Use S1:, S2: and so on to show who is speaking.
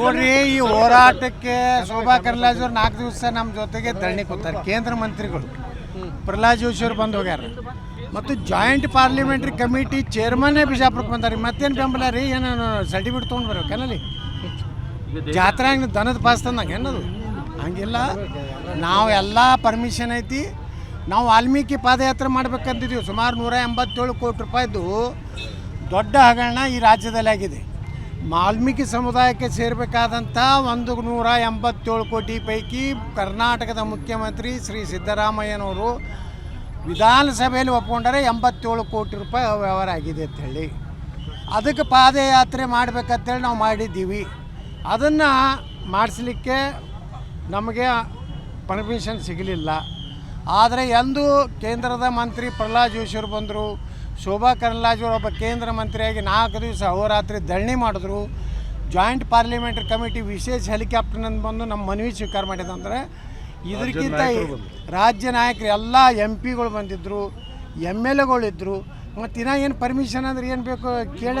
S1: ನೋಡ್ರಿ, ಈ ಹೋರಾಟಕ್ಕೆ ಶೋಭಾ ಕರ್ಲಾಜ್ ಅವ್ರು ನಾಲ್ಕು ದಿವಸ ನಮ್ಮ ಜೊತೆಗೆ ಧರಣಿ ಕೊಡ್ತಾರೆ, ಕೇಂದ್ರ ಮಂತ್ರಿಗಳು. ಪ್ರಹ್ಲಾದ್ ಜೋಶಿ ಅವ್ರು ಬಂದು ಹೋಗ್ಯಾರ. ಮತ್ತು ಜಾಯಿಂಟ್ ಪಾರ್ಲಿಮೆಂಟ್ರಿ ಕಮಿಟಿ ಚೇರ್ಮನ್ನೇ ಬಿಜಾಪುರಕ್ಕೆ ಬಂದಾರೆ. ಮತ್ತೇನು ಬೆಂಬಲ ರೀ? ಏನೋ ಸರ್ಟಿಫಿಕೇಟ್ ತೊಗೊಂಡು ಬರ್ಬೇಕೇನಲ್ಲಿ ಜಾತ್ರೆ ಹಂಗೆ ದನದ ಪಾಸ್ ತಂದಂಗೆ ಏನದು? ಹಂಗಿಲ್ಲ ನಾವು ಎಲ್ಲ ಪರ್ಮಿಷನ್ ಐತಿ. ನಾವು ವಾಲ್ಮೀಕಿ ಪಾದಯಾತ್ರೆ ಮಾಡ್ಬೇಕಂತಿದ್ದೀವಿ ಸುಮಾರು ನೂರ ಎಂಬತ್ತೇಳು ಕೋಟಿ ರೂಪಾಯಿದು ದೊಡ್ಡ ಹಗರಣ ಈ ರಾಜ್ಯದಲ್ಲಿ ಆಗಿದೆ. ವಾಲ್ಮೀಕಿ ಸಮುದಾಯಕ್ಕೆ ಸೇರಬೇಕಾದಂಥ ಒಂದು ನೂರ ಎಂಬತ್ತೇಳು ಕೋಟಿ ಪೈಕಿ ಕರ್ನಾಟಕದ ಮುಖ್ಯಮಂತ್ರಿ ಶ್ರೀ ಸಿದ್ದರಾಮಯ್ಯನವರು ವಿಧಾನಸಭೆಯಲ್ಲಿ ಒಪ್ಪಿಕೊಂಡರೆ ಎಂಬತ್ತೇಳು ಕೋಟಿ ರೂಪಾಯಿ ವ್ಯವಹಾರ ಆಗಿದೆ ಅಂಥೇಳಿ ಅದಕ್ಕೆ ಪಾದಯಾತ್ರೆ ಮಾಡಬೇಕಂತೇಳಿ ನಾವು ಮಾಡಿದ್ದೀವಿ. ಅದನ್ನು ಮಾಡಿಸ್ಲಿಕ್ಕೆ ನಮಗೆ ಪರ್ಮಿಷನ್ ಸಿಗಲಿಲ್ಲ. ಆದರೆ ಎಂದು ಕೇಂದ್ರದ ಮಂತ್ರಿ ಪ್ರಹ್ಲಾದ್ ಜೋಶಿಯವರು ಬಂದರು ಶೋಭಾ ಕರಂದ್ಲಾಜೆ ಅವರು ಒಬ್ಬ ಕೇಂದ್ರ ಮಂತ್ರಿಯಾಗಿ ನಾಲ್ಕು ದಿವಸ ಅಹೋರಾತ್ರಿ ಧರಣಿ ಮಾಡಿದ್ರು. ಜಾಯಿಂಟ್ ಪಾರ್ಲಿಮೆಂಟ್ರಿ ಕಮಿಟಿ ವಿಶೇಷ ಹೆಲಿಕಾಪ್ಟರ್ನಿಂದ ಬಂದು ನಮ್ಮ ಮನವಿ ಸ್ವೀಕಾರ ಮಾಡಿದಂದ್ರೆ ಇದಕ್ಕಿಂತ ರಾಜ್ಯ ನಾಯಕರು ಎಲ್ಲ ಎಂ ಪಿಗಳು ಬಂದಿದ್ದರು ಎಂ ಎಲ್ ಎಗಳಿದ್ದರು ಮತ್ತು ಇನ್ನೂ ಏನು ಪರ್ಮಿಷನ್ ಅಂದ್ರೆ ಏನು ಬೇಕು ಕೇಳಿ